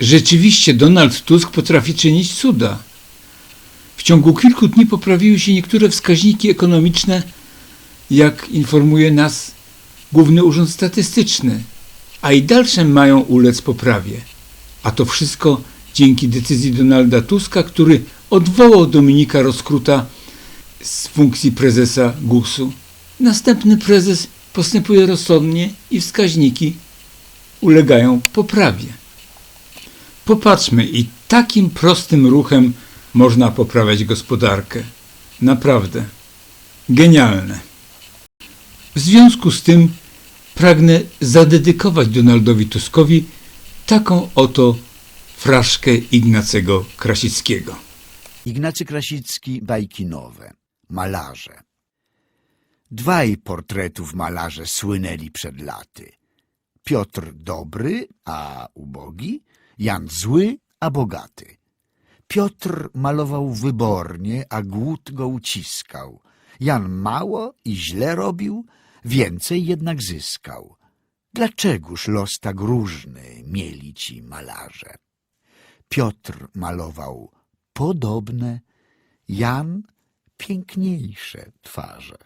Rzeczywiście Donald Tusk potrafi czynić cuda. W ciągu kilku dni poprawiły się niektóre wskaźniki ekonomiczne, jak informuje nas Główny Urząd Statystyczny, a i dalsze mają ulec poprawie. A to wszystko dzięki decyzji Donalda Tuska, który odwołał Dominika Roskruta z funkcji prezesa GUS-u. Następny prezes postępuje rozsądnie i wskaźniki ulegają poprawie. Popatrzmy, i takim prostym ruchem można poprawiać gospodarkę. Naprawdę. Genialne. W związku z tym pragnę zadedykować Donaldowi Tuskowi taką oto fraszkę Ignacego Krasickiego. Ignacy Krasicki, bajki nowe. Malarze. Dwaj portretów malarze słynęli przed laty. Piotr dobry, a ubogi, Jan zły, a bogaty. Piotr malował wybornie, a głód go uciskał. Jan mało i źle robił, więcej jednak zyskał. Dlaczegoż los tak różny mieli ci malarze? Piotr malował podobne, Jan piękniejsze twarze.